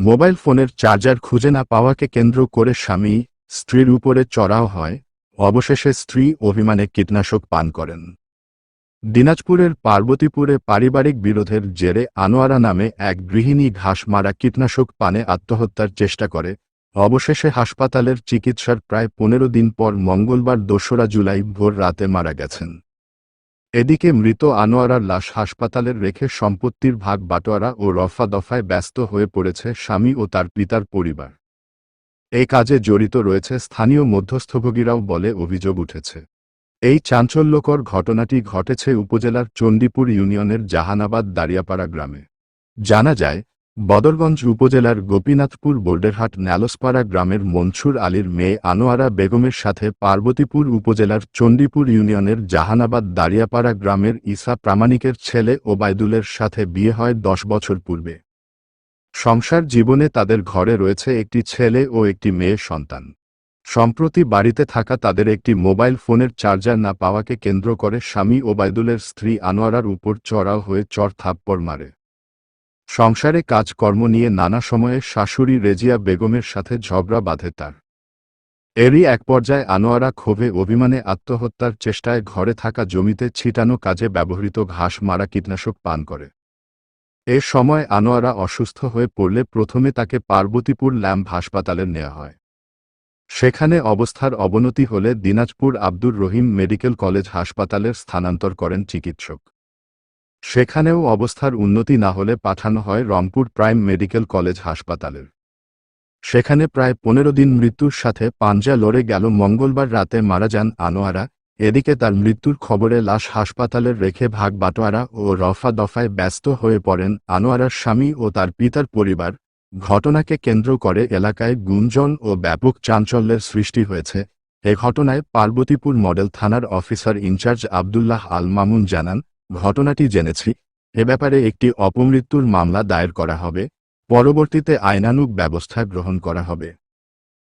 Mobile ফোনের charger খুঁজে না পাওয়াকে কেন্দ্র করে স্বামী স্ত্রীর উপরে চড়াও হয়। অবশেষে স্ত্রী অভিমানে কীটনাশক পান করেন। দিনাজপুরের পার্বতীপুরে পারিবারিক বিরোধের জেরে আনোয়ারা নামে এক গৃহিণী ঘাস মারা কীটনাশক পানে আত্মহত্যার চেষ্টা করে। অবশেষে হাসপাতালের চিকিৎসার প্রায় পনেরো দিন পর মঙ্গলবার দোসরা জুলাই ভোর রাতে মারা গেছেন। এদিকে মৃত আনোয়ারার লাশ হাসপাতালের রেখে সম্পত্তির ভাগ বাটোয়ারা ও রফা দফায় ব্যস্ত হয়ে পড়েছে স্বামী ও তার পিতার পরিবার। এই কাজে জড়িত রয়েছে স্থানীয় মধ্যস্থভোগীরাও বলে অভিযোগ উঠেছে। এই চাঞ্চল্যকর ঘটনাটি ঘটেছে উপজেলার চণ্ডীপুর ইউনিয়নের জাহানাবাদ দারিয়াপাড়া গ্রামে। জানা যায় বদরগঞ্জ উপজেলার গোপীনাথপুর বোর্ডেরহাট ন্যালসপাড়া গ্রামের মনসুর আলীর মেয়ে আনোয়ারা বেগমের সাথে পার্বতীপুর উপজেলার চণ্ডীপুর ইউনিয়নের জাহানাবাদ দারিয়াপাড়া গ্রামের ঈসা প্রামাণিকের ছেলে ওবায়দুলের সাথে বিয়ে হয় দশ বছর পূর্বে। সংসার জীবনে তাদের ঘরে রয়েছে একটি ছেলে ও একটি মেয়ে সন্তান। সম্প্রতি বাড়িতে থাকা তাদের একটি মোবাইল ফোনের চার্জার না পাওয়াকে কেন্দ্র করে স্বামী ওবায়দুলের স্ত্রী আনোয়ারার উপর চড়াও হয়ে চর থাপ্পড় মারে। সংসারে কাজকর্ম নিয়ে নানা সময়ে শাশুড়ি রেজিয়া বেগমের সাথে ঝগড়া বাঁধে তার। এরই এক পর্যায়ে আনোয়ারা ক্ষোভে অভিমানে আত্মহত্যার চেষ্টায় ঘরে থাকা জমিতে ছিটানো কাজে ব্যবহৃত ঘাস মারা কীটনাশক পান করে। এ সময় আনোয়ারা অসুস্থ হয়ে পড়লে প্রথমে তাকে পার্বতীপুর ল্যাম্প হাসপাতালে নেওয়া হয়। সেখানে অবস্থার অবনতি হলে দিনাজপুর আব্দুর রহিম মেডিকেল কলেজ হাসপাতালের স্থানান্তর করেন চিকিৎসক। সেখানেও অবস্থার উন্নতি না হলে পাঠানো হয় রংপুর প্রাইম মেডিকেল কলেজ হাসপাতালের। সেখানে প্রায় পনেরো দিন মৃত্যুর সাথে পাঞ্জা লড়ে গেল মঙ্গলবার রাতে মারা যান আনোয়ারা, এদিকে তার মৃত্যুর খবরে লাশ হাসপাতালের রেখে ভাগ বাটোয়ারা ও রফা দফায় ব্যস্ত হয়ে পড়েন আনোয়ারার স্বামী ও তার পিতার পরিবার। ঘটনাকে কেন্দ্র করে এলাকায় গুঞ্জন ও ব্যাপক চাঞ্চল্যের সৃষ্টি হয়েছে। এ ঘটনায় পার্বতীপুর মডেল থানার officer in charge Abdullah Al Mamun জানান ঘটনাটি জেনেছি। এ ব্যাপারে একটি অপমৃত্যুর মামলা দায়ের করা হবে। পরবর্তীতে আইনানুগ ব্যবস্থা গ্রহণ করা হবে।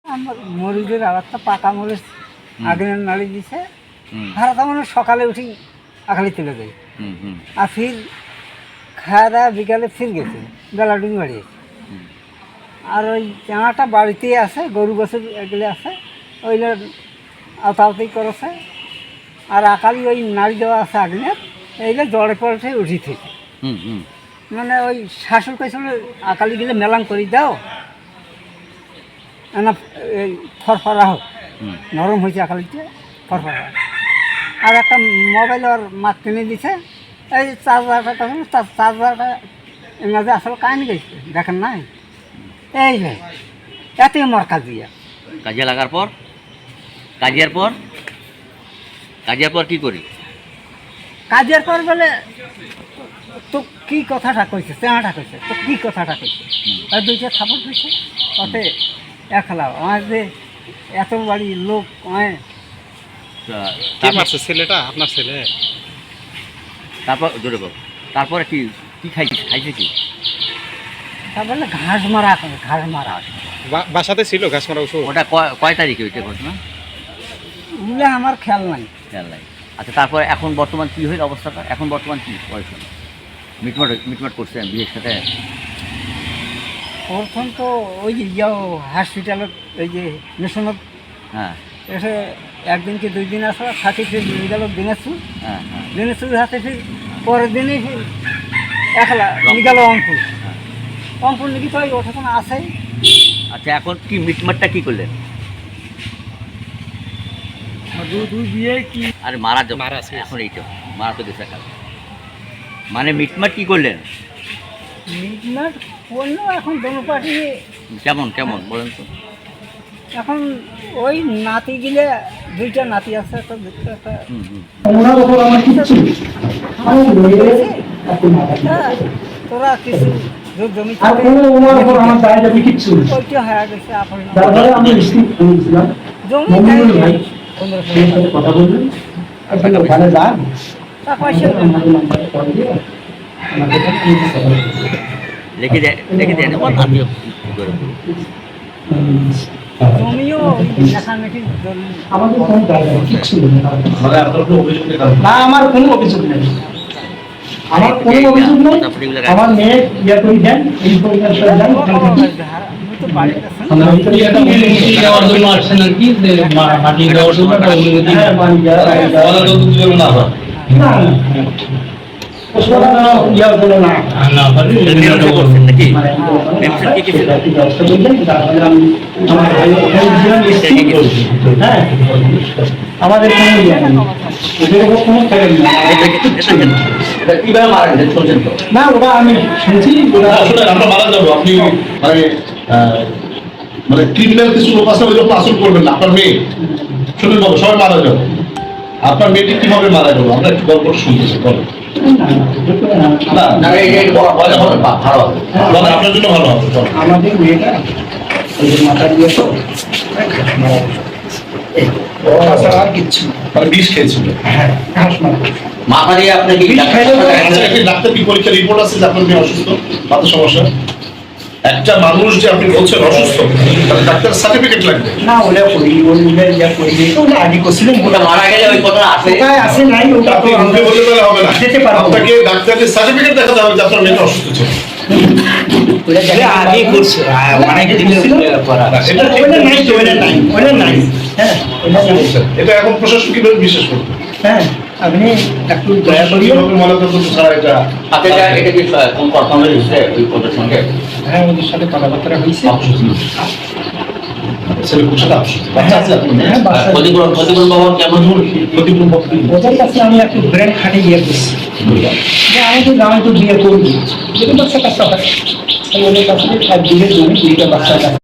আমার মরিচের আর পাকা মরিচ হুম। নাড়ি দিছে। মানে সকালে উঠি আখালি তুলে দেয়। হুম হুম। আর ফির খাওয়া দাওয়া বিকালে ফির গেছে বেলা ডুবি বাড়ি আর ওই চাঙাটা বাড়িতেই আছে গরু বছর এগুলো আছে ওইগুলো আওতাওতাই করেছে। আর আকালি ওই নাড়ি দেওয়া আছে আগুনের এইগুলো জড়ে পড়েছে উঠি থেকে। মানে ওই শাশুড় কইছিল আকালি গেলে মেলাম করে দাও। না এই ফরফরা হোক। নরম হয়েছে আকালিতে ফরফরা। আর একটা মোবাইল ওর মাত কিনে দিছে। এই চার্জারটা তখন চার্জারটা এনাদের আসলে কাহিনি গেছে দেখেন নাই? এই যে এতে মর কাজিয়া। কাজিয়া লাগার পর? কাজিয়ার পর? কাজিয়ার পর কি করি? কাজের পর বলে তো কি কথাটা কইছে? চেহাটা কইছে। তো কি কথাটা কইছে? আর দুইটা থাপড় দিছে। তাতে একলা আমার যে এত বাড়ি লোক হয় কে তারপর- মারছে? ছেলেটা? আপনার ছেলে? তারপর জোরে বল। তারপরে কি কি খাইছিস খাইছে কি? তা বলে ঘাস মারা ঘাস মারা বা- বাসাতে ছিল ঘাস মারা ওষুধ? ওটা কয় কয় তারিখে ওইটা ঘটনা? ওগুলো আমার খেয়াল নাই। খেয়াল নাই। আচ্ছা তারপরে এখন বর্তমান কি হইল অবস্থাটা? এখন বর্তমান কি হলো মিটমাট মিটমাট করছেন বিয়ের সাথে? প্রথম তো ওই যে ইয়াও হসপিটালত ওই যে মিশনত হ্যাঁ। এসে একদিন কি দুই দিন আসলো থাকি ফির নিয়ে গেল দিনাজপুর। হ্যাঁ হ্যাঁ। দিনাজপুর হাতে ফির পরের দিনই একলা নিয়ে গেল অঙ্কুর হ্যাঁ। অঙ্কুর নাকি তো ওই ওঠা আসেই আচ্ছা এখন কি মিটমাটটা কী করলেন? আরে মারা যাবে। এখন এইটা মারা তো গেছে কাল মানে মিটমাট কি করলেন? মিটমাট করল এখন দোনো পার্টি কেমন কেমন বলেন তো। এখন ওই নাতি গিলে দুইটা নাতি আছে একটা হুম হুম। হ্যাঁ, তোরা কিছু জমি আর ওনার উপর আমার দায় দাবি কিচ্ছু ওইটা হয়ে গেছে আমি জমি মমিনুল নাই, ভাই পনেরোশো সেই সাথে কথা বললেন আপনি ওখানে যান। তা দেন। আমাদের নাম্বারে কল দিয়ে আমাকে এটা দিয়ে দিতে হবে। লিখে দেন বল আমিও করে দেবো। হুম, জমিও ওই লেখালেখি দলিল আমাদের কোনো দায় দাবি কিচ্ছু নেই। না আমার কোনো অভিযোগ নেই। আমার কোনো অভিযোগ নেই। আমার মেয়ে ইয়ে করে দেন এই পরিমাণ করে দেন ওখান থেকে। আমি তো বাড়ি গেছি আমরা ভিতরে একটা অনুমতি দেওয়ার জন্য আসছেন আর কি যে মা- মাটি দেওয়ার জন্য একটা অনুমতি হ্যাঁ, বাড়ি যাওয়া- বাড়ি যাওয়া। ময়নাতদন্ত জন্য না হয়। না, না। ওসব না, ইয়ার জন্য না। আর না পারলে মীমাংসা করছেন নাকি মানে, মেনশন কে কে ছিল? সেটা কি ব্যবস্থা করবেন? তারপরে আমি আমার ভাই ওখানে ছিলাম, এসছি। হ্যাঁ, আমাদের কোনো ইয়ে নেই। কোনো নেই। এটা কীভাবে মারা গেছে শুনছেন তো না ওটা আমি শুনছি ওটা আসলে আমরা মারা যাব। আপনি মানে মানে ক্রিমিনাল কিছু লোক আছে ওই রকম আসল করবেন না। আপনার মেয়ে। শুনুন বাবু সবাই মারা যাব। আপনার মেয়েটি কীভাবে মারা গেল আমরা একটু গল্পটা শুনতেছি না না বলেন। আমাদের মেয়েটা মাথা দিয়ে তো তাছাড়া আর কিচ্ছু মানে বিষ খেয়েছিল হ্যাঁ মাথা দিয়ে একটি ডাক্তার কি পরীক্ষা রিপোর্ট আছে যে আপনার অসুস্থ? মাথা সমস্যা। একটা মানুষ যে আপনি বলছেন অসুস্থ ডাক্তার সার্টিফিকেট লাগবে। না ওটা করি ওটা করি ওটা আগে করছিলাম ওটা মারা গেলে ওই কথা আছে ওটাই আছে নাই ওটা আপনি বলতে হবে না। যেতে পারব। আপনাকে ডাক্তারের সার্টিফিকেট দেখাতে হবে যে আপনার মেয়েটা অসুস্থ ছিল। ওটা আগে করছে। অনেক দিন ছিল এটা ঠিক। ওটা নাই ওটা নাই ওটা নাই হ্যাঁ এটা এখন প্রশাসন কীভাবে বিশেষ করবে হ্যাঁ আপনি একটু দয়া করিও। মনে করব যে এটা হাতে যা এটা কি কোন পারফরমেন্স ওই কোটার সঙ্গে হ্যাঁ ওদের সাথে কথাবার্তা হয়েছে। ওদের কাছে আমি একটু ব্রেন খাটে ইয়ে করছি যে আমি তো গ্রামে তো বিয়ে করবি যেটা বাচ্চা হয় তাই ওদের কাছে এক বিঘে জমি দুইটা বাচ্চা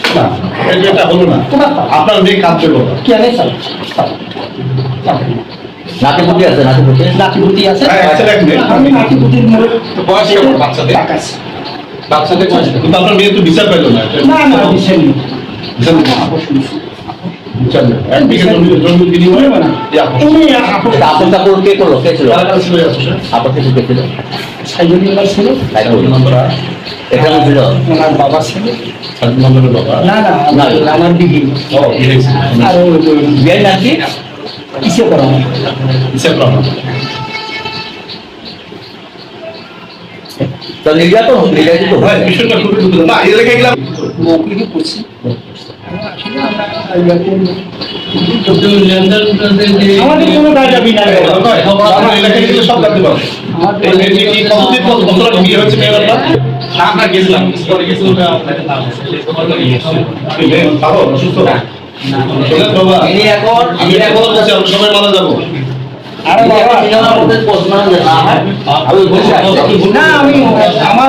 না, এটা হলো না। আপনার মেয়ে বাবা কি আনে স্যার নাতিপুতি আছে নাতিপুতি। নাতিপুতি আছে? হ্যাঁ। আমি নাতিপুতির বয়স কেমন বাচ্চাদের? বাচ্চাদের কিন্তু আপনার মেয়ে তো বিচার পেল না। না না বিচার নেই। বাবা ছিল। না না। আমার দিদি। আর বিয়ের করা হয়? করা তো নির্যাতন নির্যাতিত হয় বিষয়টা খুবই দুঃখজনক। না, এই এলাকায় গেলাম। মৌখিকই করছি আমাদের? আমরা যাব।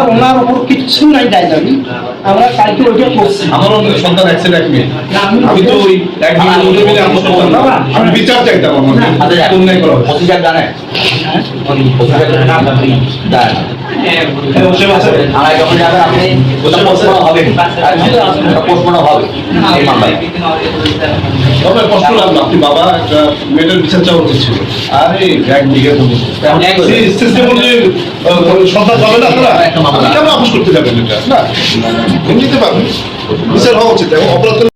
ওনার উপর কিচ্ছু নাই দায় দাবি আমরা কালকে ওইটা করছি। আমারও সন্তান এক এক মেয়ে। আমি- আমি তো ওই এক বিঘে মিলে আমার আমি বিচার চাইতাম আমার মেয়ে। অন্যায় করা। প্রতিকার জানে প্রতিকার জানে না জানে বসে আছে। থানায় যখন যাবেন আপনি বাবা একটা মেয়েটার বিচার চাওয়া উচিত ছিল। আরে এক বিঘে সন্তান পাবে না আপনারা? কেন আপোষ করতে যাবেন এটা? না। এমনিতে পাবেন বিচার হওয়া উচিত। এবং অপরাধ